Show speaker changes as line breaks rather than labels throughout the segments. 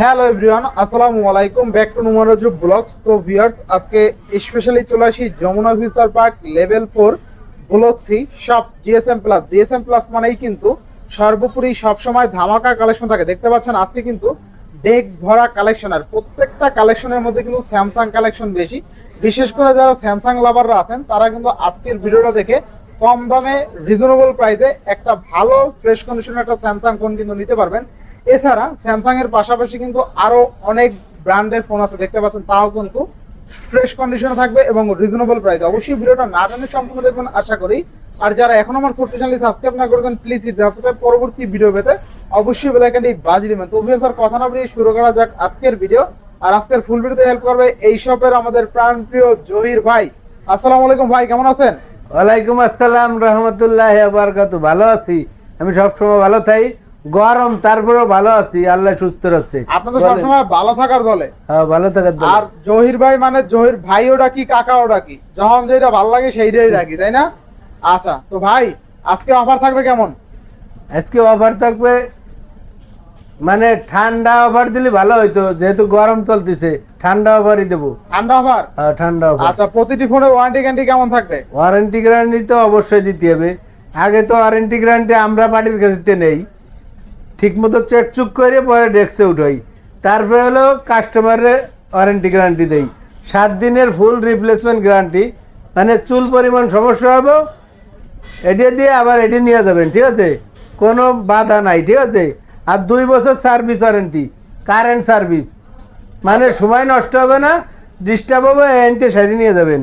Hello everyone আসসালামু আলাইকুম back to নুমারজু ব্লগস তো ভিউয়ার্স আজকে স্পেশালি চলে আসি Jamuna future park level four block C সব জিএসএম প্লাস জিএসএম প্লাস মানেই কিন্তু সর্বোপরি সবসময় ধামাকা কালেকশন থাকে। দেখতে পাচ্ছেন, আজকে কিন্তু ডেস্ক ভরা কালেকশন আর প্রত্যেকটা কালেকশনের মধ্যে কিন্তু স্যামসাং কালেকশন বেশি। বিশেষ করে যারা স্যামসাং লাভাররা আছেন, তারা কিন্তু আজকের ভিডিওটা দেখে কম দামে রিজনেবল প্রাইসে একটা ভালো ফ্রেশ কন্ডিশনের একটা স্যামসাং ফোন কিন্তু নিতে পারবেন। এছাড়া স্যামসাং এর পাশাপাশি কিন্তু আরও অনেক ব্র্যান্ডের ফোন আছে, দেখতে পাচ্ছেন, তাও কিন্তু ফ্রেশ কন্ডিশনে থাকবে এবং রিজনেবল প্রাইস অবশ্যই ভিডিওটা না জানে সম্পূর্ণ দেখবেন, আশা করি। আর যারা এখন আমার ছোট্ট চ্যানেল সাবস্ক্রাইব না করেছেন প্লিজ সাবস্ক্রাইব পরবর্তী ভিডিও পেতে অবশ্যই বেল আইকনটি বাজিয়ে দিবেন। তো স্যার কথা না বলে শুরু করা যাক আজকের ভিডিও আর আজকের ফুল ভিডিওতে হেল্প করবে এই শপের আমাদের প্রাণপ্রিয় জহির ভাই। আসসালামু আলাইকুম ভাই, কেমন আছেন?
ওয়ালাইকুম আসসালাম, রহমতুল্লাহ বারকাত ভালো আছি। আমি সবসময় ভালো থাই। গরম তারপরেও ভালো আছি আল্লাহ সুস্থ রাখছে।
আপনি তো সবসময় ভালো থাকার দলে।
হ্যাঁ ভালো থাকার দরকার।
আর জহির ভাই মানে জহির ভাইও ডাকি কাকাও ডাকি। যখন যেটা ভালো লাগে সেইটাই ডাকি তাই না? আচ্ছা তো ভাই আজকে অফার থাকবে কেমন?
আজকে অফার থাকবে মানে ঠান্ডা অফার দিলে ভালো হইতো যেহেতু গরম চলতেছে ঠান্ডা অফারই দেবো।
ঠান্ডা অফার
হ্যাঁ, ঠান্ডা অফার
আচ্ছা প্রতিটি ফোনের ওয়ারেন্টি গ্যারান্টি কেমন থাকবে?
ওয়ারেন্টি গ্যারান্টি তো অবশ্যই দিতে হবে। আগে তো ওয়ারেন্টি গ্যারান্টি আমরা বাড়ির কাছে নেই। ঠিক মতো চেক চুক করে পরে ডেস্কে উঠাই। তারপরে হলো কাস্টমারের ওয়ারেন্টি গ্যারান্টি দেই। সাত দিনের ফুল রিপ্লেসমেন্ট গ্যারান্টি মানে চুল পরিমাণ সমস্যা হবে এটি দিয়ে আবার এটি নিয়ে যাবেন ঠিক আছে? কোনো বাধা নাই ঠিক আছে? আর দুই বছর সার্ভিস ওয়ারেন্টি কারেন্ট সার্ভিস মানে সময় নষ্ট হবে না ডিস্টার্ব হবে এনতে সারি নিয়ে যাবেন।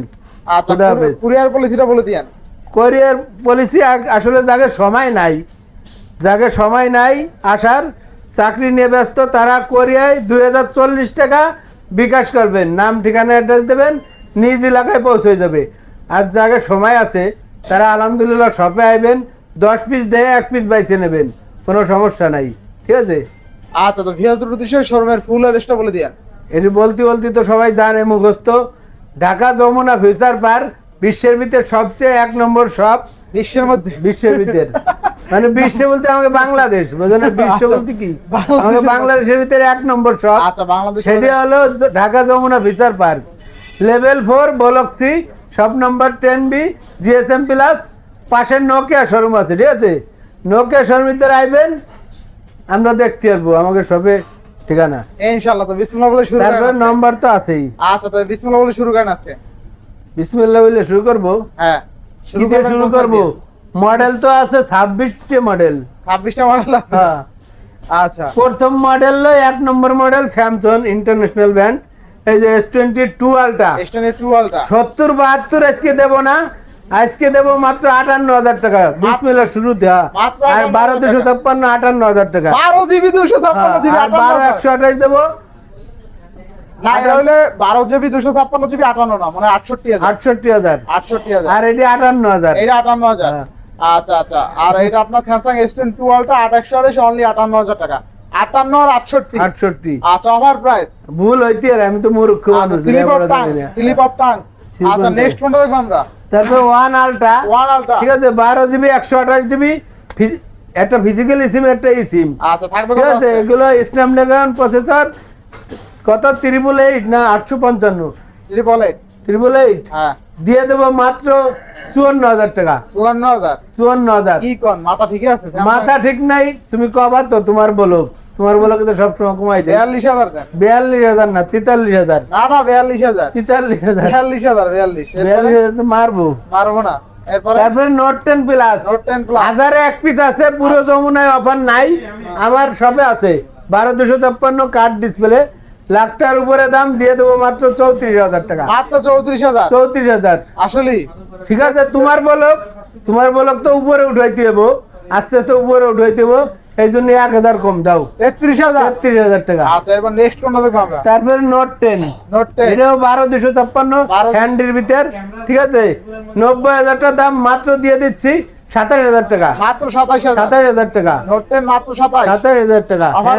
আচ্ছা কুরিয়ার পলিসিটা বলে দিয়েন।
কোরিয়ার পলিসি আসলে যাকে সময় নাই যাকে সময় নাই আসার চাকরি নিয়ে ব্যস্ত তারা কোরিয়ায় দুই হাজার চল্লিশ টাকা বিকাশ করবেন। নাম ঠিকানা অ্যাড্রেস দেবেন নিজ এলাকায় পৌঁছে যাবে। আর যাকে সময় আছে তারা আলহামদুলিল্লাহ শপে আইবেন দশ পিস দেয় এক পিস বাইছে নেবেন। কোনো সমস্যা নাই। ঠিক আছে?
আচ্ছা তো দুটো দিশে শোরুমের ফুল অ্যাড্রেসটা বলে দিয়া।
এটি বলতে বলতে তো সবাই জানে মুখস্থ। ঢাকা যমুনা ফিউচার পার্ক বিশ্বের ভিতরে সবচেয়ে এক নম্বর শপ
বিশ্বের মধ্যে।
বিশ্বের ভিতরে। মানে বিশ্ব বলতে আমাকে বাংলাদেশ। বুঝো না বিশ্ব
আচ্ছা,
বলতে কি? আমাকে বাংলাদেশের ভিতরে এক নম্বর শপ।
আচ্ছা
সেটি হলো Dhaka Jamuna future park. Level four block C shop number ten B GSM plus. পাশের নোকিয়া শোরুম আছে ঠিক আছে? নোকিয়া শোরুম ভিতরে আইবেন আমরা দেখতে পারব আমাকে শপে ঠিকানা।
ইনশাআল্লাহ তো বিসমিল্লাহ বলে শুরু
তারপরে নম্বর তো আছেই।
আচ্ছা তো বিসমিল্লাহ বলে শুরু করেন আজকে।
বিসমিল্লাহ বলে শুরু করব?
হ্যাঁ
শুরু করব? মডেল তো আছে ছাব্বিশটি মডেল।
26টা মডেল আছে?
হ্যাঁ।
আচ্ছা।
প্রথম মডেল হলো এক নম্বর মডেল স্যামসং ইন্টারন্যাশনাল ব্র্যান্ড এই যে এস টোয়েন্টি টু আলটা
এস্টনের টু আলটা
সত্তর বাহাত্তর আজকে দেব না। আজকে দেবো মাত্র আটান্ন হাজার টাকা। বিসমিল্লাহ শুরুতে হ্যাঁ। আর
58,000
বারো দুশো ছাপ্পান্ন আটান্ন হাজার টাকা।
12 জিবি 256
হ্যাঁ,
জিবি
আর বারো একশো আঠাশ দেবো।
না এটা হলে 12 জিবি 256 জিবি 58 না মানে 68000
আটষট্টি হাজার।
68000
আর এটি আটান্ন হাজার।
এটা 58000
হ্যাঁ।
আচ্ছা আচ্ছা। আর এটা আপনার স্যামসাং S10 টু আলটা 828 অনলি 58000 টাকা। 58 আর 68
আটষট্টি।
আচ্ছা ওভার প্রাইস
ভুল হইতে আর আমি তো মূর্খ মানুষ
slip of tongue slip of tongue আচ্ছা নেক্সট কোনটা দেখব আমরা?
তারপরে ওয়ান আলটা
ওয়ান আলটা
ঠিক আছে বারো জিবি একশো আঠাশ জিবি একটা ফিজিক্যাল সিম একটা ই সিম
আচ্ছা থাকবে
ঠিক আছে
আছে?
এগুলো স্ন্যাপড্রাগন প্রসেসর কত? ত্রিপুল এইট না আটশো পঞ্চান্ন?
এইট
ত্রিপুল এইট
হ্যাঁ।
দিয়ে দেবো মাত্র চুয়ান্ন হাজার টাকা।
চুয়ান্ন হাজার?
চুয়ান্ন হাজার।
কি কন মাথা ঠিকই আছে?
মাথা ঠিক নাই তুমি কবা তো তোমার বলো তোমার বলো কিন্তু সবসময় কমাই দেয়।
বিয়াল্লিশ হাজার দেন।
বিয়াল্লিশ হাজার না তেতাল্লিশ হাজার।
না না বিয়াল্লিশ হাজার।
তেতাল্লিশ হাজার।
বিয়াল্লিশ হাজার বিয়াল্লিশ।
বিয়াল্লিশ হাজার তো মারবো।
মারবো না।
তারপরে Note ten plus
Note ten plus
হাজারে এক পিস আছে পুরো যমুনায় অফার নাই। আমার সবে আছে। বারো দুশো ছাপ্পান্ন কার্ড ডিসপ্লে লাখটার উপরে দাম দিয়ে দেবো মাত্র চৌত্রিশ হাজার টাকা।
মাত্র চৌত্রিশ হাজার?
চৌত্রিশ হাজার।
আসলে?
ঠিক আছে তোমার বলক তোমার বলক তো উপরে উঠাইতে হব আস্তে আস্তে উপরে উঠাইতে হব এই জন্য এক হাজার কম দাও।
তেত্রিশ হাজার?
হাজার টাকা।
আচ্ছা এরপর নেক্সট কোনটা দেখব আমরা?
তারপরে নোট টেন
নোট টেন
এটাও বারো দুশো ছাপ্পান্ন
12
হ্যান্ডের ভিতর। ঠিক আছে নব্বই হাজার টাকা দাম মাত্র দিয়ে দিচ্ছি। সাতাশ হাজার টাকা।
মাত্র সাতাশ হাজার।
সাতাশ হাজার টাকা।
নোট টেন মাত্র সাতাশ।
সাতাশ হাজার টাকা। অফার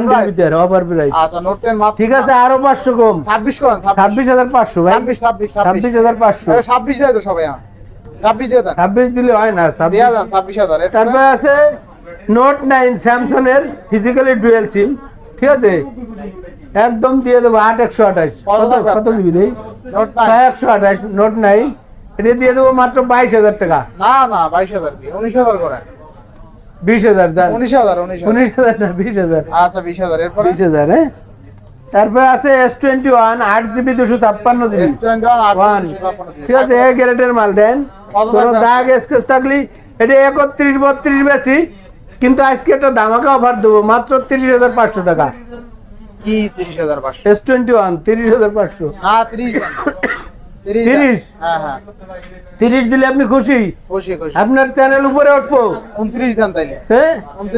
প্রাইস
আচ্ছা নোট টেন
ঠিক আছে আরও পাঁচশো কম।
ছাব্বিশ করেন
ছাব্বিশ। হাজার পাঁচশো ভাই।
ছাব্বিশ ছাব্বিশ
ছাব্বিশ। হাজার পাঁচশো।
ছাব্বিশ দেয় তো সবাই ছাব্বিশ দিয়ে
ছাব্বিশ দিলে হয় না ছাব্বিশ।
দিয়ে ছাব্বিশ হাজার।
তারপরে আছে নোট নাইন স্যামসং এর ফিজিক্যালি ডুয়েল সিম ঠিক আছে? একদম দিয়ে দেবো আট একশো আঠাশ।
কত নাই
ছয় একশো আঠাশ নোট নাই এটা দিয়ে দেবো মাত্র বাইশ হাজার টাকা।
না না বাইশ হাজার কি উনিশ হাজার করেন
বিশ হাজার
উনিশ হাজার উনিশ হাজার।
না বিশ হাজার।
আচ্ছা বিশ হাজার। এরপরে?
বিশ হাজার হ্যাঁ? তারপরে আছে এস টোয়েন্টি ওয়ান আট জিবি দুশো ছাপ্পান্ন জিবি। ঠিক আছে এ গ্রেডের মাল দেন। কোনো? দাগ স্কেচ থাকলি এটা একত্রিশ বত্রিশ বেশি কিন্তু আজকে একটা দামাকা অফার দেবো মাত্র তিরিশ হাজার পাঁচশো টাকা।
কি তিরিশ হাজার পাঁচশো?
এস টোয়েন্টি ওয়ান তিরিশ হাজার পাঁচশো।
না তিরিশ। তিরিশ? হ্যাঁ হ্যাঁ।
তিরিশ দিলে আপনি খুশি? আপনার চ্যানেল উপরে উঠবো?
উনত্রিশ দেন তাইলে।
হ্যাঁ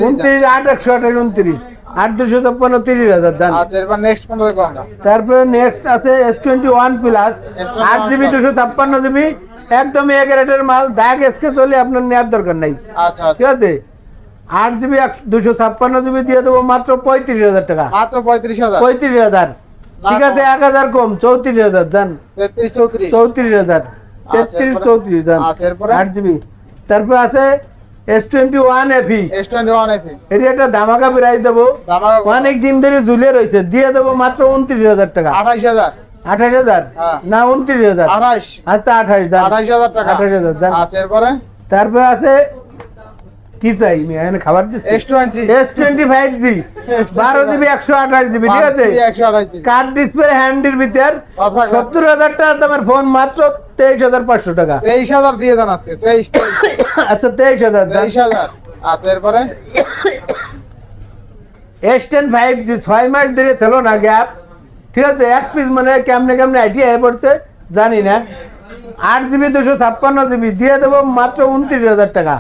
উনত্রিশ
আট একশো আঠাশ উনত্রিশ। আট দুশো ছাপ্পান্ন তিরিশ হাজার দান
আচ্ছা এরপর নেক্সট কোনটা দেখব আমরা?
তারপরে নেক্সট আছে এস টোয়েন্টি ওয়ান প্লাস আট জিবি দুশো ছাপ্পান্ন জিবি। একদম এ গ্রেডের মাল। দাগ এসকে চলে আপনার নেওয়ার দরকার নাই।
আচ্ছা
ঠিক
আচ্ছা
আছে? আট জিবি দুশো ছাপ্পান্ন জিবি দিয়ে দেবো মাত্র পঁয়ত্রিশ হাজার টাকা।
মাত্র পঁয়ত্রিশ হাজার।
পঁয়ত্রিশ হাজার। ঠিক আছে এক হাজার কম চৌত্রিশ হাজার যান
চৌত্রিশ।
হাজার। তেত্রিশ চৌত্রিশ যান
আচ্ছা,
আট জিবি। তারপর আছে S twenty one FE
S twenty one FE
এটি একটা দামাকা প্রাইস দেবো। অনেক দিন ধরে ঝুলে রয়েছে। দিয়ে দেবো মাত্র উনত্রিশ হাজার টাকা।
আঠাইশ হাজার।
আঠাশ হাজার?
হ্যাঁ।
না উনত্রিশ হাজার। আচ্ছা আঠাশ
আঠাইশ হাজার টাকা।
আঠাশ হাজার
আচ্ছা
তারপর আছে কি চাই? এখানে খাবার দিচ্ছি। ঠিক আছে? কার্ড ডিসপ্লে হ্যান্ডির ভিতর দামের ফোন মাত্র টাকা।
দিয়ে দেন আজকে
আচ্ছা
আচ্ছা এরপরে?
মাস ধরে ছিল না গ্যাপ ঠিক আছে এক পিস মানে কেমনে কেমনে আইটি হয়ে পড়ছে জানি না। আট জিবি দুশো ছাপ্পান্ন জিবি দিয়ে দেবো মাত্র উনত্রিশ হাজার টাকা।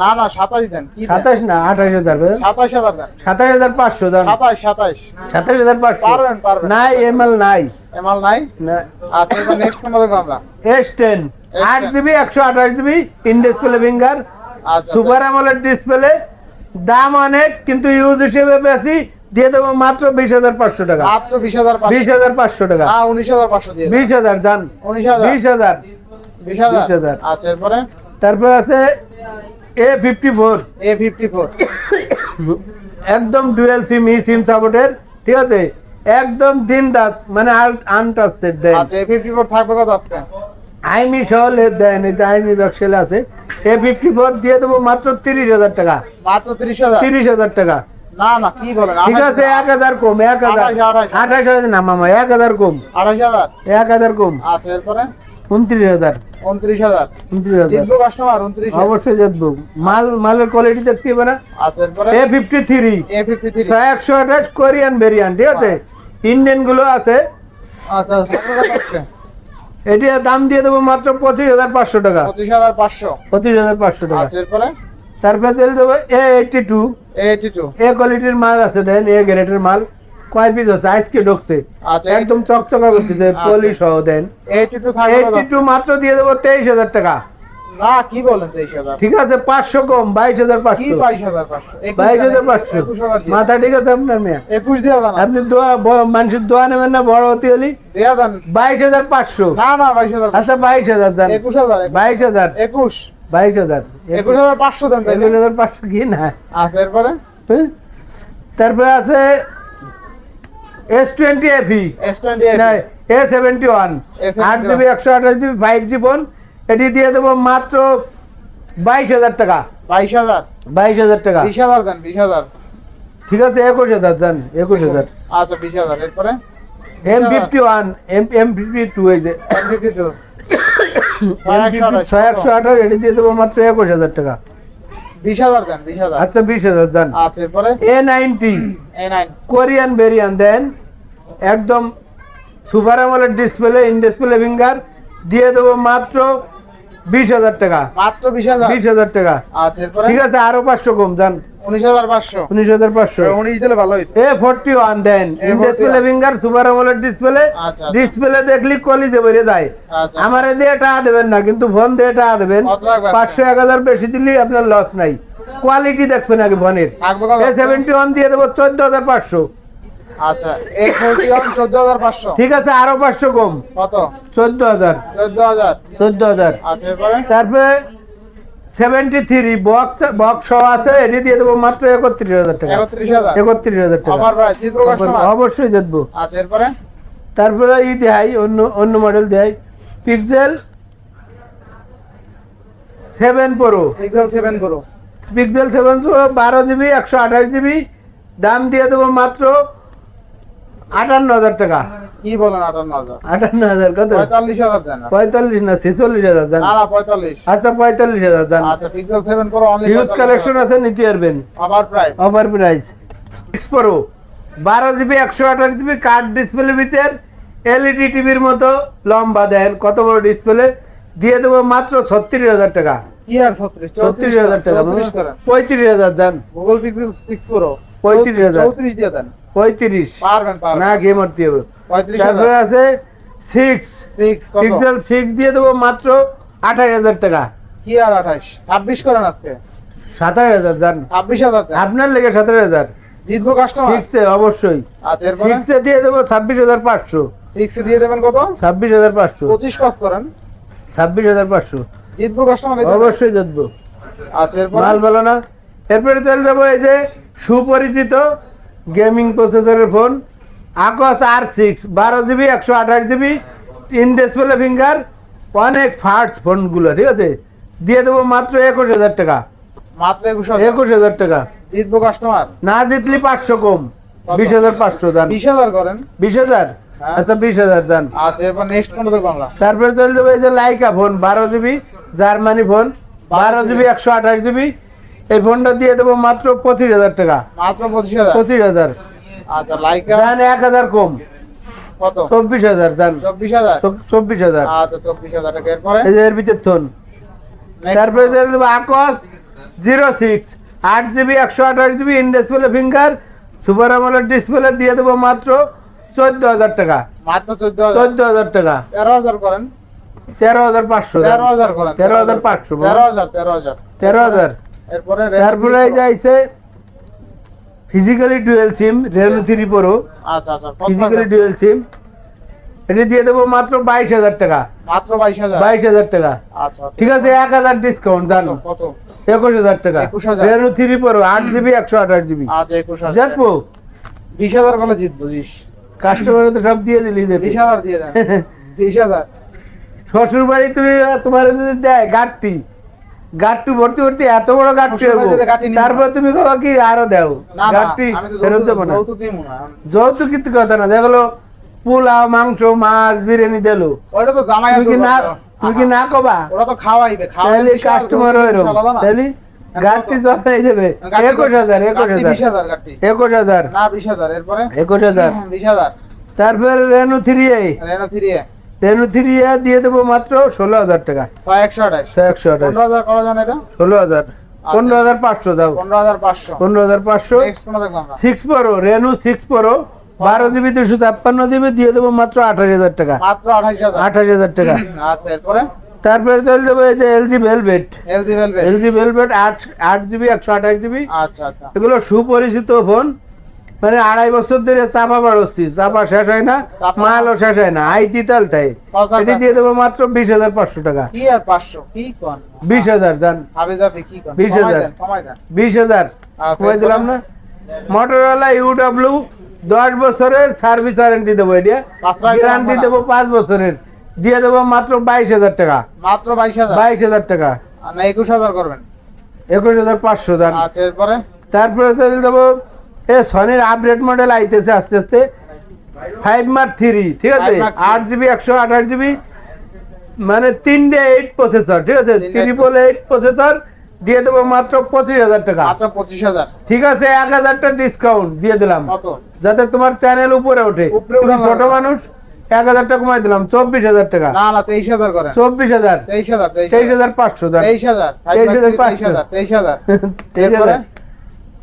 না না সাতাশ দেন কি দেন?
সাতাশ না আঠাশ হাজার
সাতাশ হাজার দেন।
সাতাশ হাজার পাঁচশো দাম
সাতাশ সাতাশ।
সাতাশ হাজার পাঁচশো।
পারবেন, পারবেন।
নাই এমএল নাই।
এমাল নাই?
না।
আচ্ছা এবার নেক্সট কোনটা দেখব আমরা।
এস টেন আট জিবি একশো আঠাশ জিবি ইন ডিসপ্লে ফিঙ্গার
আচ্ছা
সুপার আমলের ডিসপ্লে দাম অনেক কিন্তু ইউজ হিসেবে বেশি দিয়ে দেবো মাত্র বিশ হাজার পাঁচশো টাকা।
মাত্র বিশ হাজার
বিশ হাজার পাঁচশো টাকা।
না উনিশ হাজার পাঁচশো
বিশ হাজার যান
উনিশ হাজার।
বিশ হাজার।
বিশ হাজার। আচ্ছা এরপরে?
তারপর আছে A fifty four
A fifty four
একদম ডুয়েল সিম ই সিম সাপোর্টের ঠিক আছে? একদম দিন দাস মানে আনটাচ সেট দেয়
আচ্ছা এ ফিফটি ফোর থাকবে কত আজকে?
আইমি সহ লেট দেয় না আইমি ব্যবসায় আছে। এ ফিফটি ফোর দিয়ে দেবো মাত্র তিরিশ হাজার টাকা।
মাত্র তিরিশ হাজার?
তিরিশ হাজার টাকা।
না না কি বলেন?
ঠিক আছে এক হাজার কম এক হাজার।
আঠাশ
হাজার না মামা এক হাজার কম।
আঠাশ হাজার?
এক হাজার কম।
আচ্ছা এরপরে?
উনত্রিশ হাজার।
উনত্রিশ হাজার।
উনত্রিশ হাজার।
কাস্টমার উনত্রিশ
অবশ্যই জিতবো। মাল মালের কোয়ালিটি দেখতে হবে না?
আচ্ছা
A fifty three
A fifty three
একশো আঠাশ কোরিয়ান ভেরিয়ান্ট ঠিক আছে? ইন্ডিয়ানগুলো আছে।
আচ্ছা
এটি দাম দিয়ে দেবো মাত্র পঁচিশ হাজার পাঁচশো টাকা।
পঁচিশ হাজার পাঁচশো।
পঁচিশ হাজার পাঁচশো টাকা।
আচ্ছা
তারপরে চলে দেবো A eighty two
A eighty two
এ কোয়ালিটির মাল আছে দেন এ গ্রেডের মাল। কয় পিস আছে? আজকে ঢুকছে।
আচ্ছা
একদম চকচকা করতেছে
আচ্ছা।
পলি সহ দেন।
এইটি
মাত্র দিয়ে দেবো তেইশ হাজার টাকা।
না কি বলেন
ঠিক আছে পাঁচশো কম বাইশ হাজার পাঁচশো।
বাইশ হাজার পাঁচশো?
মাথা ঠিক আছে আপনার মেয়ে?
একুশ দিয়ে দেন।
আপনি দোয়া মানুষের দোয়া নেবেন না বড় হতে হলি? বাইশ হাজার পাঁচশো।
না না বাইশ হাজার
আচ্ছা বাইশ হাজার যান
একুশ হাজার
বাইশ হাজার।
একুশ।
বাইশ হাজার।
একুশ হাজার পাঁচশো দেন
একুশ হাজার পাঁচশো কি না?
আচ্ছা এরপরে?
হ্যাঁ? তারপরে আছে S twenty FE
S twenty
A seventy one
A71
আট জিবি একশো আঠাশ জিবি ফাইভ জি ফোন এটি দিয়ে দেবো মাত্র বাইশ হাজার টাকা।
বাইশ হাজার।
বাইশ হাজার টাকা।
বিশ হাজার দেন বিশ হাজার।
ঠিক আছে একুশ হাজার যান একুশ হাজার।
আচ্ছা বিশ হাজার। এরপরে?
M fifty one M M fifty two এই যে। ছয় একশো আঠাশ এটি দিয়ে দেবো মাত্র একুশ হাজার টাকা।
বিশ হাজার দেন বিশ হাজার।
আচ্ছা বিশ হাজার যান
আচ্ছা এরপরে?
A ninety.
A nine.
Korean বেরিয়ান দেন। একদম সুপার আমলের ডিসপ্লে ইন ডিসপ্লে ফিঙ্গার দিয়ে দেবো মাত্র বিশ হাজার টাকা।
মাত্র বিশ হাজার?
বিশ হাজার টাকা।
আচ্ছা
ঠিক আছে আরও পাঁচশো কম যান।
উনিশ হাজার পাঁচশো।
উনিশ হাজার পাঁচশো।
উনিশ দিলে ভালো হইতো।
A forty one then. In
A41
display finger super AMOLED display
আচ্ছা।
ডিসপ্লে দেখলি কলিজে বেরিয়ে যায়।
আচ্ছা।
আমার দিয়ে টাকা দেবেন না কিন্তু ফোন দিয়ে টাকা দেবেন? পাঁচশো এক হাজার বেশি দিলেই আপনার লস নাই। কোয়ালিটি দেখবেন আগে ফোনের এ সেভেন্টি ওয়ান দিয়ে দেবো চোদ্দ হাজার পাঁচশো।
আচ্ছা এ ফোরটি চোদ্দ হাজার পাঁচশো।
ঠিক আছে আরও পাঁচশো কম।
কত?
চোদ্দ হাজার।
চোদ্দ হাজার।
চোদ্দ হাজার।
আচ্ছা
তারপরে সেভেন্টি থ্রি বক্স বক্স আছে এটি দিয়ে দেবো মাত্র একত্রিশ হাজার টাকা।
একত্রিশ হাজার?
টাকা।
অফার প্রাইস জিতবো কাস্টমার
অবশ্যই জিতবো।
আচ্ছা এরপরে?
তারপরে ই দেয় অন্য অন্য মডেল দেয় Pixel seven Pro
Pixel seven Pro
Pixel seven Pro বারো জিবি একশো আঠাশ জিবি দাম দিয়ে দেবো মাত্র আটান্ন হাজার টাকা।
কি বলেন আটান্ন হাজার
আটান্ন হাজার কত?
পঁয়তাল্লিশ হাজার দেন
পঁয়তাল্লিশ না ছেচল্লিশ হাজার দেন।
না পঁয়তাল্লিশ।
আচ্ছা পঁয়তাল্লিশ হাজার দেন।
আচ্ছা Pixel seven Pro only
huge collection আছে নিতে পারবেন।
আবার price
offer price six Pro বারো জিবি একশো আঠাশ জিবি কার্ড ডিসপ্লে ভিতর এলইডি টিভির মতো লম্বা দেন। কত বড় ডিসপ্লে দিয়ে দেবো মাত্র ছত্রিশ হাজার টাকা।
কি আর ছত্রিশ?
ছত্রিশ হাজার টাকা পঁয়ত্রিশ হাজার দেন।
গুগল পিক্সেল সিক্স প্রো
পঁয়ত্রিশ হাজার।
চৌত্রিশ দিয়ে দেন।
পঁয়ত্রিশ। না গেম মারতে হবে তারপরে আছে সিক্স পিক্সেল সিক্স দিয়ে দেবো মাত্র আঠাশ হাজার টাকা।
কি আর আঠাশ? ছাব্বিশ করেন আজকে?
সাতাশ হাজার যান
ছাব্বিশ হাজার
আপনার লেগে সাতাশ হাজার।
জিতবো কাস্টমার
সিক্সে অবশ্যই।
আচ্ছা
সিক্সে দিয়ে দেবো ছাব্বিশ হাজার পাঁচশো।
সিক্স দিয়ে দেবেন কত?
ছাব্বিশ হাজার পাঁচশো।
পঁচিশ পাস করেন।
ছাব্বিশ হাজার পাঁচশো।
জিতবো কাস্টমার
অবশ্যই জিতবো।
আচ্ছা এরপরে?
মাল ভালো না? এরপরে চলে যাব এই যে সুপরিচিত গেমিং প্রসেসরের ফোন। আকস আর সিক্স বারো জিবি একশো আঠাশ জিবি ইন ডিসপ্লে ফিঙ্গার অনেক ফাস্ট ফোনগুলো ঠিক আছে? দিয়ে দেবো মাত্র একুশ হাজার টাকা।
মাত্র একুশ
একুশ হাজার টাকা।
জিতবো কাস্টমার
না জিতলি পাঁচশো কম। বিশ হাজার পাঁচশো দান।
বিশ হাজার করেন।
বিশ হাজার?
হ্যাঁ।
আচ্ছা বিশ হাজার দান।
আচ্ছা এরপর নেক্সট কোনটা দেখব আমরা।
তারপরে চলে যাব এই যে লাইকা ফোন বারো জিবি জার্মানি ফোন বারো জিবি একশো আঠাশ জিবি এই ফোনটা দিয়ে দেবো মাত্র পঁচিশ হাজার টাকা।
মাত্র পঁচিশ হাজার?
পঁচিশ হাজার।
আচ্ছা লাইকা?
এক হাজার কম।
কত?
চব্বিশ হাজার যান
চব্বিশ হাজার?
চব্বিশ হাজার।
আচ্ছা চব্বিশ হাজার টাকা। এরপরে?
এই যে এর ভিতর থন। তারপরে চলে যাব আকস জিরো সিক্স আট জিবি একশো আঠাশ GB in display finger super AMOLED display দিয়ে দেবো মাত্র চোদ্দ হাজার টাকা।
মাত্র চোদ্দ হাজার।
চোদ্দ হাজার টাকা।
তেরো হাজার করেন।
তেরো হাজার পাঁচশো
তেরো হাজার করেন।
তেরো হাজার পাঁচশো
তেরো হাজার তেরো হাজার।
তেরো হাজার।
এরপরে
তারপরে physically dual SIM Reno three Pro
আচ্ছা আচ্ছা
ফিজিক্যালি ডুয়েল সিম এটি দিয়ে দেবো মাত্র বাইশ হাজার টাকা।
মাত্র বাইশ হাজার?
বাইশ হাজার টাকা।
আচ্ছা
ঠিক আছে এক হাজার ডিসকাউন্ট জান
কত?
একুশ হাজার টাকা।
21,000
রেনু থ্রি প্রো আট জিবি একশো আঠাশ জিবি
আচ্ছা একুশ হাজার।
দেখব
বিশ হাজার বলে জিতবো বিশ
কাস্টমার তো সব দিয়ে দিলি
বিশ হাজার দিয়ে দেন। বিশ হাজার।
শ্বশুর বাড়ি তুমি তোমার যদি দেয় গাঠটি গাঠটি ভর্তি ভর্তি এত বড় গাঠটি হব তারপর তুমি কবা কি আরও দেও। গাঠটি ফেরত দেবো না।
যৌতুক
কিন্তু কথা না। দেখল পোলাও মাংস মাছ বিরিয়ানি দিলো।
ওটা তো জামাই
তুমি কি না তুমি কি না কবা?
ওরা তো খাওয়াইবে
তাহলে কাস্টমার হইরো তাহলে গাড়টি চলাই দেবে। একুশ হাজার একুশ হাজার। একুশ হাজার।
না বিশ হাজার। এরপরে?
একুশ হাজার।
বিশ হাজার।
তারপরে Reno three A
Reno three A
Reno three দিয়ে দেবো মাত্র ষোলো হাজার টাকা।
ছয় একশো আঠাশ।
ছয় একশো আঠাশ।
পনেরো হাজার করা যান এটা?
ষোলো হাজার। পনেরো হাজার পাঁচশো দাও।
পনেরো হাজার পাঁচশো।
পনেরো হাজার পাঁচশো। Six Pro Reno six Pro. বারো জিবি দুশো ছাপ্পান্ন জিবি দিয়ে দেবো মাত্র আঠাশ হাজার টাকা।
মাত্র আঠাশ হাজার।
আঠাশ হাজার টাকা।
আচ্ছা এরপরে?
তারপরে চলে যাব এই যে LG Velvet
LG Velvet
LG Velvet আট আট জিবি একশো আঠাশ জিবি
আচ্ছা আচ্ছা।
এগুলো সুপরিচিত ফোন মানে আড়াই বছর ধরে চাপা বাড়ছি চাপা শেষ হয় না মালও শেষ হয় না আইতি তাল তাই। এটি দিয়ে দেবো মাত্র বিশ হাজার পাঁচশো টাকা। বিশ হাজার যান বিশ হাজার। বিশ হাজার।
আচ্ছা,
কমাই দিলাম না? মোটরওয়ালা ইউডাব্লিউ দশ বছরের সার্ভিস ওয়ারেন্টি দেবো এটা গ্যারান্টি দেবো পাঁচ বছরের। দিয়ে দেবো মাত্র বাইশ হাজার টাকা।
মাত্র বাইশ হাজার?
বাইশ হাজার টাকা।
একুশ হাজার করবেন?
একুশ হাজার পাঁচশো দান
আচ্ছা
তারপরে দেবো এ সনির আপডেট মডেল আইতেছে আস্তে আস্তে। ফাইভ মার্ক থ্রি ঠিক আছে?
5 Mark III
আট জিবি একশো আঠাশ জিবি মানে তিনটে এইট প্রসেসর ঠিক আছে? ট্রিপল এইট প্রসেসর দিয়ে দেবো মাত্র পঁচিশ হাজার টাকা।
পঁচিশ হাজার।
ঠিক আছে? এক হাজারটা ডিসকাউন্ট দিয়ে দিলাম। যাতে তোমার চ্যানেল উপরে ওঠে। তুমি ছোট মানুষ এক হাজার টাকা কমাই দিলাম চব্বিশ হাজার টাকা।
না না তেইশ হাজার করেন।
চব্বিশ হাজার।
তেইশ হাজার তেইশ
হাজার। পাঁচশো
তেইশ হাজার
তেইশ হাজার পাঁচশো।
তেইশ হাজার।
তেইশ হাজার।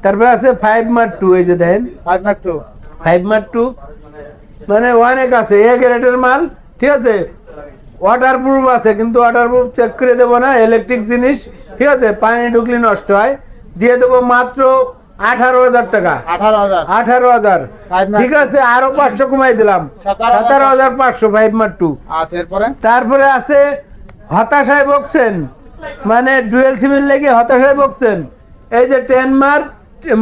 তারপরে আছে ফাইভ মার টু এই যে দেখেন।
ফাইভ মার টু
ফাইভ মার্ক টু মানে অনেক আছে এ গ্রেডের মাল ঠিক আছে? ওয়াটার প্রুফ আছে কিন্তু ওয়াটার প্রুফ চেক করে দেবো না ইলেকট্রিক জিনিস ঠিক আছে? পানি ঢুকলে নষ্ট হয়। দিয়ে দেবো মাত্র আঠারো হাজার টাকা।
আঠারো হাজার।
ঠিক আছে আরও পাঁচশো কমাই দিলাম।
সতেরো হাজার
পাঁচশো ফাইভ মার টু তারপরে আছে হতাশায় বকছেন মানে ডুয়েল সিমের লেগে হতাশায় বকছেন এই যে টেন মার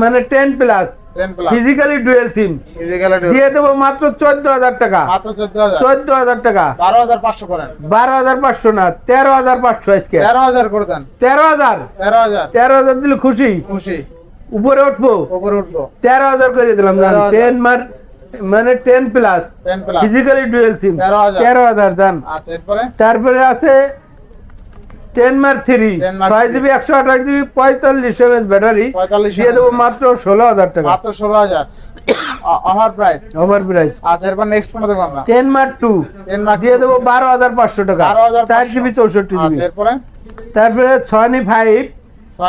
মানে ten plus
ten plus
physically dual SIM দিয়ে দেবো মাত্র চোদ্দ হাজার টাকা।
মাত্র চোদ্দ হাজার
চোদ্দ হাজার টাকা।
বারো হাজার পাঁচশো করেন।
বারো হাজার পাঁচশো না তেরো হাজার পাঁচশো আজকে।
তেরো হাজার করে দেন।
তেরো হাজার
তেরো হাজার
তেরো হাজার দিলে খুশি?
খুশি।
উপরে উঠবো?
উপরে উঠবো।
তেরো হাজার করে দিলাম
13,000
টেন মার মানে ten plus
ten plus
physically dual SIM
13,000
তেরো হাজার যান
আচ্ছা এরপরে?
তারপরে আছে টেন মার থ্রি
10
ছয় জিবি একশো আঠাশ জিবি পঁয়তাল্লিশ এমএচ ব্যাটারি
পঁয়তাল্লিশ
দিয়ে দেবো মাত্র ষোলো হাজার টাকা।
মাত্র ষোলো হাজার। অফার প্রাইস
ওভার প্রাইস
আচ্ছা এরপর নেক্সট দেখব আমরা। মার্ক
দিয়ে দেবো টাকা।
12,500
জিবি চৌষট্টি জিবি
আচ্ছা এরপরে?
তারপরে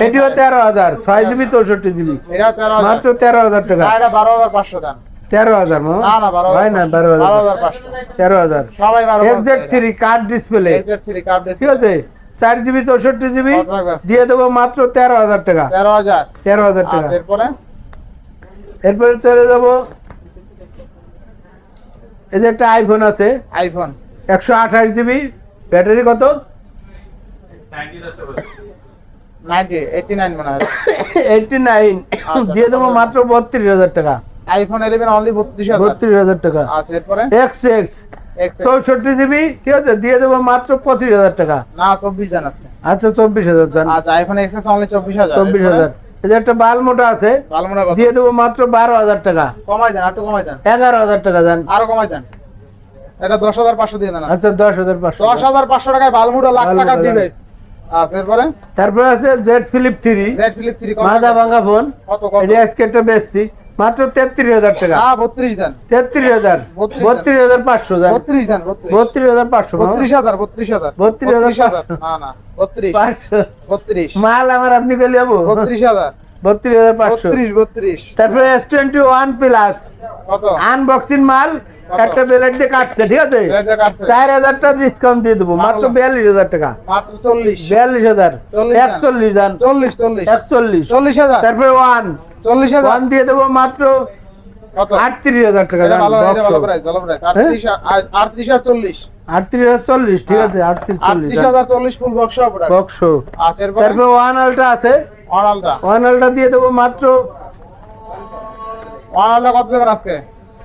এটিও
five।
তেরো হাজার। ছয় জিবি চৌষট্টি জিবি
এটা
মাত্র তেরো হাজার টাকা।
এটা বারো হাজার পাঁচশো দেন
তেরো হাজার মামা
না বারো হাজার
তেরো হাজার।
সবাই
থ্রি কার্ড ডিসপ্লে ঠিক আছে? চার জিবি চৌষট্টি জিবি? দিয়ে দেবো মাত্র তেরো হাজার টাকা।
তেরো হাজার।
তেরো হাজার টাকা।
আচ্ছা এরপরে?
এরপরে চলে যাব। এই যে একটা আইফোন আছে।
আইফোন
একশো আঠাশ জিবি। ব্যাটারি কত?
আচ্ছা,
দিয়ে দেবো মাত্র বত্রিশ হাজার টাকা।
আইফোন ইলেভেন অনলি বত্রিশ হাজার।
বত্রিশ হাজার টাকা।
আচ্ছা এরপরে?
এক্স এক্স চৌষট্টি জিবি ঠিক আছে দিয়ে দেবো মাত্র পঁচিশ হাজার টাকা।
না চব্বিশ দেন
আচ্ছা চব্বিশ হাজার
আচ্ছা আইফোন এক্সএস অনলি চব্বিশ হাজার
চব্বিশ হাজার। একটা বাল মোটা আছে দিয়ে দেবো মাত্র বারো হাজার টাকা।
কমাই দেন একটু কমাই দেন।
এগারো হাজার টাকা যান
আরও কমাই দেন। এটা দশ হাজার পাঁচশো দিয়ে দেন
আচ্ছা দশ হাজার পাঁচশো।
দশ হাজার পাঁচশো টাকায় বালমুডা লাখ টাকার। ডিভাইস আচ্ছা
তারপরে আছে Z Flip three
Z Flip three
মাথা ভাঙা ফোন
কত কত?
এটা আজকে একটা বেচছি। মাত্র তেত্রিশ হাজার টাকা।
বত্রিশ দেন।
তেত্রিশ হাজার। বত্রিশ হাজার পাঁচশো
বত্রিশ দেন বত্রিশ।
হাজার পাঁচশো।
বত্রিশ হাজার বত্রিশ হাজার।
32,000
না না বত্রিশ।
পাঁচশো।
বত্রিশ।
মাল আমার আপনি গেলে যাব
বত্রিশ হাজার।
বত্রিশ হাজার পাঁচশো।
বত্রিশ বত্রিশ।
তারপরে S twenty one plus unboxing মাল। একটা বেলেট দিয়ে কাটছে ঠিক আছে। চার হাজার টাকা ডিসকাউন্ট দিয়ে দেবো। মাত্র বিয়াল্লিশ হাজার টাকা। বিয়াল্লিশ হাজার।
চল্লিশ
একচল্লিশ যান
চল্লিশ চল্লিশ।
একচল্লিশ।
চল্লিশ হাজার।
তারপরে ওয়ান
চল্লিশ হাজার।
দিয়ে দেবো মাত্র আটত্রিশ হাজার টাকা
আটত্রিশ আর- চল্লিশ।
আটত্রিশ হাজার চল্লিশ ঠিক আছে আটত্রিশ
আটত্রিশ হাজার চল্লিশ ফুল বক্স
বক্স
আচ্ছা
তারপরে ওয়ান আলটা আছে।
অনালটা
ওয়ান আলটা দিয়ে দেবো মাত্র
অনালটা কত দেবেন আজকে?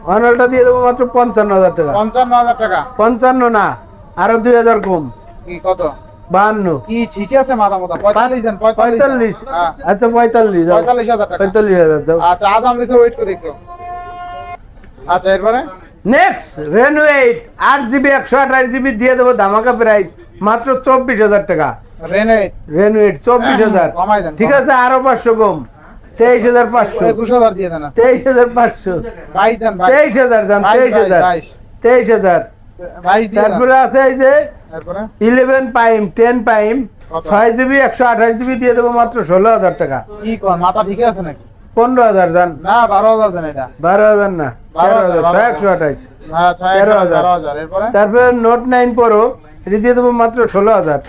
ওয়ান আলটা দিয়ে দেবো মাত্র পঞ্চান্ন হাজার টাকা।
পঞ্চান্ন হাজার টাকা।
পঞ্চান্ন না আরও দুই হাজার কম।
কত?
বাহান্ন।
কি ঠিক আছে মাথা মতো পঁয়তাল্লিশ দেন পঁয়তাল্লিশ
পঁয়তাল্লিশ।
হ্যাঁ।
আচ্ছা পঁয়তাল্লিশ
পঁয়তাল্লিশ হাজার
পঁয়তাল্লিশ হাজার
আচ্ছা আজ আমি ওয়েট করি একটু। আচ্ছা এরপরে?
নেক্সট রেনো এইট আট জিবি একশো আঠাশ জিবি দিয়ে দেবো ধামাকা প্রাইস মাত্র চব্বিশ হাজার টাকা।
রেনেট
রেনো এইট চব্বিশ হাজার। ঠিক আছে আরও পাঁচশো কম। তেইশ হাজার পাঁচশো।
একুশ হাজার দিয়ে দেন।
তেইশ হাজার পাঁচশো। তেইশ হাজার যান তেইশ হাজার। তেইশ হাজার। তারপরে আছে এই যে ইলেভেন পাইম টেন পাইম? ছয় জিবি একশো আঠাশ জিবি দিয়ে দেবো মাত্র ষোলো হাজার টাকা।
কি মাথা ঠিক আছে নাকি?
পনেরো হাজার যান
না বারো হাজার এটা।
বারো হাজার না তেরো
হাজার,
হাজার ছয় একশো আঠাশ।
হ্যাঁ
তেরো
হাজার।
তারপরে নোট নাইন প্রো এটি দিয়ে দেবো মাত্র ষোলো হাজার।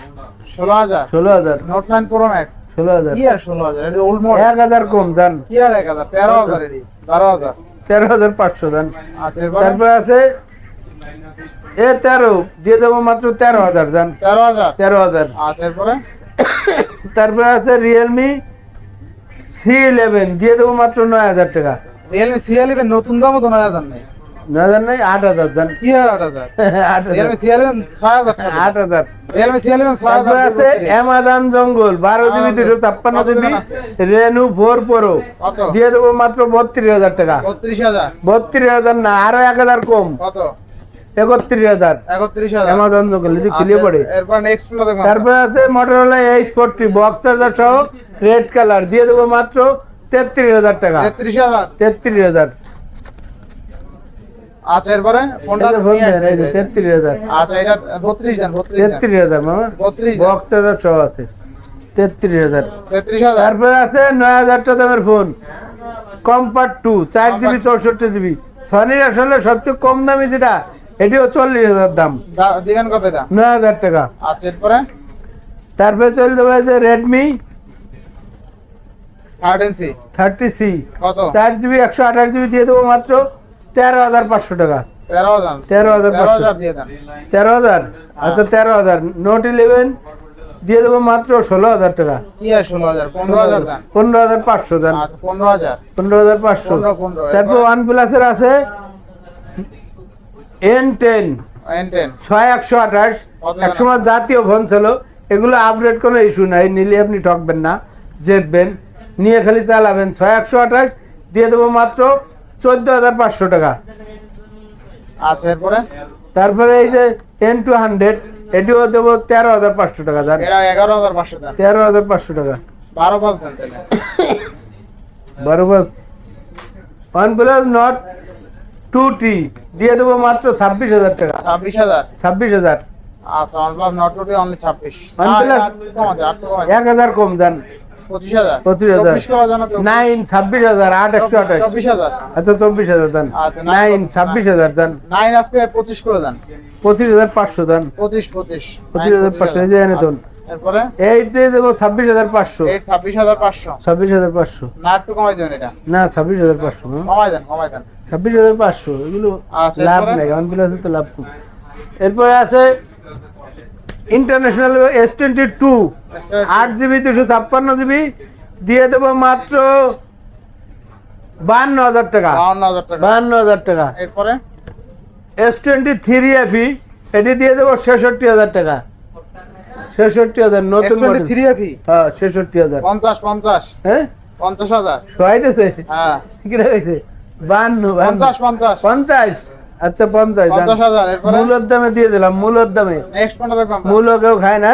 ষোলো হাজার?
ষোলো হাজার।
নোট নাইন প্রো ম্যাক্স
ষোলো হাজার।
কি আর ষোলো হাজার? এটা ওল্ড মডেল
এক হাজার কম যান
কি আর এক হাজার? তেরো হাজার এটি। বারো হাজার।
তেরো হাজার পাঁচশো যান
আচ্ছা
তারপরে আছে এ তেরো দিয়ে দেবো মাত্র তেরো হাজার যান
তেরো হাজার?
তেরো হাজার। তারপরে আছে রিয়েলমি সি ইলেভেন দিয়ে দেবো মাত্র নয় হাজার টাকা।
রিয়েলমি সি ইলেভেন নতুন দামও তো নয় হাজার নেই।
নয় হাজার নাই আট হাজার যান
কি আর আট হাজার? রিয়েলমি সি ইলেভেন ছয় হাজার
আট হাজার।
রিয়েলমি সি ইলেভেন ছয় হাজার
আছে অ্যামাজন জঙ্গল বারো জিবি দুশো ছাপ্পান্ন জিবি রেনু ফোর প্রো দিয়ে দেবো মাত্র বত্রিশ হাজার টাকা।
বত্রিশ হাজার।
বত্রিশ হাজার না আরও এক হাজার কম।
কত?
একত্রিশ হাজার।
একত্রিশ হাজার।
অ্যামাজন জঙ্গল যদি খুলে
আচ্ছা,
পড়ে।
এরপর নেক্সট ফোনটা দেখুন
তারপরে আছে Motorola H forty box charger সহ রেড কালার দিয়ে দেবো মাত্র তেত্রিশ হাজার টাকা।
তেত্রিশ হাজার।
তেত্রিশ হাজার।
আচ্ছা এরপরে ফোনটা
ফোন দেন,
আসছে,
এই যে তেত্রিশ হাজার।
আচ্ছা এটা বত্রিশ দেন
তেত্রিশ হাজার মামা।
বত্রিশ
বক্স চার্জার সহ আছে। তেত্রিশ হাজার।
তেত্রিশ হাজার।
তারপরে আছে নয় হাজার টাকা দামের ফোন কম্পার্ট টু চার জিবি চৌষট্টি জিবি সনির আসলে সবচেয়ে কম দামি যেটা এটিও চল্লিশ হাজার দাম।
দিবেন কত এটা?
নয় হাজার টাকা।
আচ্ছা এরপরে?
তারপরে চলে যাবে যে রেডমি থার্টি সি।
কত?
চার জিবি একশো আঠাশ জিবি দিয়ে দেবো মাত্র তেরো হাজার পাঁচশো টাকা।
তেরো হাজার।
তেরো হাজার
তেরো
পাঁচশো।
হাজার দিয়ে দেন।
তেরো হাজার? আচ্ছা তেরো হাজার। নোট ইলেভেন দিয়ে দেবো মাত্র ষোলো হাজার টাকা।
পনেরো হাজার
পাঁচশো দেন।
আচ্ছা পনেরো হাজার।
পনেরো হাজার পাঁচশো। তারপর? ওয়ান প্লাসের আছে এন টেন ছয় একশো আঠাশ।
কত
এক সময় জাতীয় ফোন ছিল। এগুলো আপডেট কোনো ইস্যু নাই। নিলে আপনি ঠকবেন না। জিতবেন। নিয়ে খালি চালাবেন। ছয় একশো আঠাশ। দিয়ে দেবো মাত্র চোদ্দ হাজার পাঁচশো টাকা।
আচ্ছা এরপরে?
তারপরে এই যে এন টু হান্ড্রেড এটিও দেবো তেরো হাজার পাঁচশো টাকা। দেন
এগারো হাজার পাঁচশো দেন
তেরো হাজার পাঁচশো টাকা।
বারো পাঁচ দেন তাহলে।
One plus Nord two T দিয়ে দেবো মাত্র ছাব্বিশ হাজার টাকা।
ছাব্বিশ হাজার?
ছাব্বিশ হাজার।
আচ্ছা অনলি
OnePlus- এক হাজার কম দেন
পঁচিশ হাজার?
পঁচিশ হাজার। নাইন হাজার আচ্ছা দেন
আচ্ছা,
নাইন দেন
নাইন আজকে পঁচিশ করে দেন।
পঁচিশ হাজার পাঁচশো দেন
পঁচিশ পঁচিশ।
পঁচিশ হাজার পাঁচশো, এই যে এনে দেন।
আচ্ছা, এরপরে
এইট দিয়ে দেবো ছাব্বিশ হাজার পাঁচশো।
ছাব্বিশ হাজার পাঁচশো।
ছাব্বিশ হাজার পাঁচশো।
না একটু কমাই দেবেন এটা।
না ছাব্বিশ হাজার পাঁচশো?
কমাই দেন কমাই দেন।
ছাব্বিশ হাজার পাঁচশো এগুলো লাভ নেই ওয়ান প্লাসে তো লাভ খুব। এরপরে আছে ইন্টারন্যাশনাল এস টোয়েন্টি টু আট জিবি দুশো ছাপ্পান্ন জিবি। দিয়ে দেবো মাত্র বান্ন হাজার টাকা।
বাউন্ন হাজার টাকা।
বান্ন হাজার টাকা।
এরপরে?
এস টোয়েন্টি থ্রি এফি এটি দিয়ে দেবো ছেষট্টি হাজার টাকা। ছেষট্টি হাজার নতুন
থ্রি এফি
হ্যাঁ ছেষট্টি হাজার।
পঞ্চাশ পঞ্চাশ।
হ্যাঁ?
পঞ্চাশ হাজার।
সহাইতেছে?
হ্যাঁ।
কি রাখাইছে বান্ন বান্ন।
পঞ্চাশ পঞ্চাশ।
পঞ্চাশ? আচ্ছা পঞ্চাশ
পঞ্চাশ এরপরে?
মূলর দামে দিয়ে দিলাম মূলর দামে।
নেক্সট কোনটা দেখলাম
মূল কেউ খায় না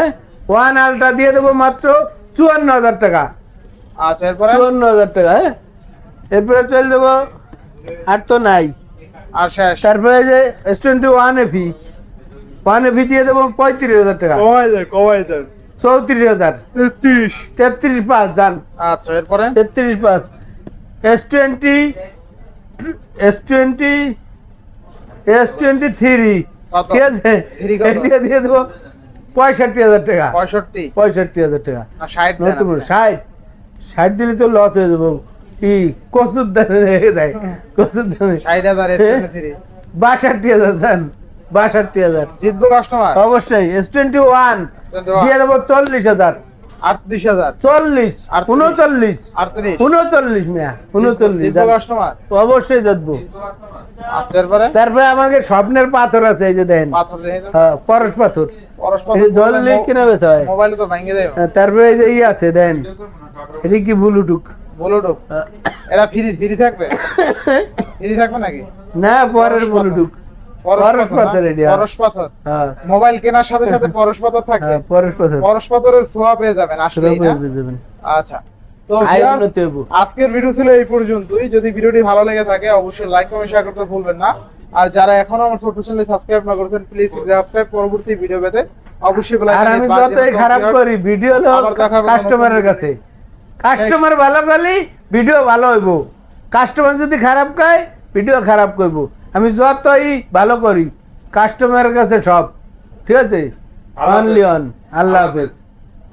ওয়ান আলটা দিয়ে দেবো মাত্র চুয়ান্ন হাজার টাকা।
আচ্ছা এরপরে?
চুয়ান্ন হাজার টাকা হ্যাঁ? এরপরে চলে দেবো আর তো নাই।
আর শেষ।
তারপরে যে S twenty one FE FE দিয়ে দেবো পঁয়ত্রিশ হাজার টাকা।
কমাই দেন কমাই দেন।
চৌত্রিশ হাজার।
তেত্রিশ।
তেত্রিশ পাঁচ যান।
আচ্ছা এরপরে?
তেত্রিশ পাঁচ। S twenty S twenty S twenty three ঠিক আছে? এটা দিয়ে দেবো পঁয়ষট্টি হাজার টাকা।
পঁয়ষট্টি?
পঁয়ষট্টি হাজার টাকা।
ষাট
নতুন ষাট। ষাট দিলে তো লস হয়ে যাব। কি? কচুর দামে দেয়। কচুর দামে বাষট্টি হাজার দেন বাষট্টি হাজার।
জিতবো কাস্টমার
অবশ্যই এস টোয়েন্টি ওয়ান দিয়ে দেবো চল্লিশ হাজার।
আটত্রিশ হাজার।
চল্লিশ। উনচল্লিশ।
আটত্রিশ।
উনচল্লিশ মিয়া উনচল্লিশ
কাস্টমার
অবশ্যই
আচ্ছা
তারপরে আমাকে স্বপ্নের পাথর আছে এই যে দেখেন।
দেন।
হ্যাঁ, পরশ পাথর। ধরলে কিনা বেচা হয়। হ্যাঁ, তারপরে এই যে ই আছে দেন এটি কি ব্লুটুথ?
ব্লুটুথ। এটা ফ্রি ফ্রি থাকবে? ফ্রি থাকবে নাকি?
না পরের। ব্লুটুথ।
পরশ
পরশ
পাথর
পাথর
না?
এটি,
পরশ পাথর। মোবাইল কেনার সাথে সাথে পরশ পাথর থাকে।
পরশ পাথর।
পরশ পাথরের সোয়া পেয়ে যাবেন আসলে
সেটা পেয়ে যাবেন।
আচ্ছা। তো
আয়
viewers,
উন্নতি হইবো।
আজকের ভিডিও ছিল এই পর্যন্তই। যদি ভিডিওটি ভালো লেগে থাকে অবশ্যই লাইক কমেন্ট শেয়ার করতে ভুলবেন না। আর যারা এখনও আমার ছোট চ্যানেলে সাবস্ক্রাইব না করেছেন প্লিজ সাবস্ক্রাইব পরবর্তী ভিডিও পেতে। অবশ্যই bell
আর আমি যতই খারাপ করি ভিডিও হলো
আবার দেখা হবে
কাস্টমারের কাছে। কাস্টমার ভালো করলে ভিডিও ভালো হইব। কাস্টমার যদি খারাপ ভিডিও খারাপ করব। আমি যতই ভালো করি। কাস্টমারের কাছে সব। ঠিক আছে? অনলি অন আল্লাহ হাফেজ।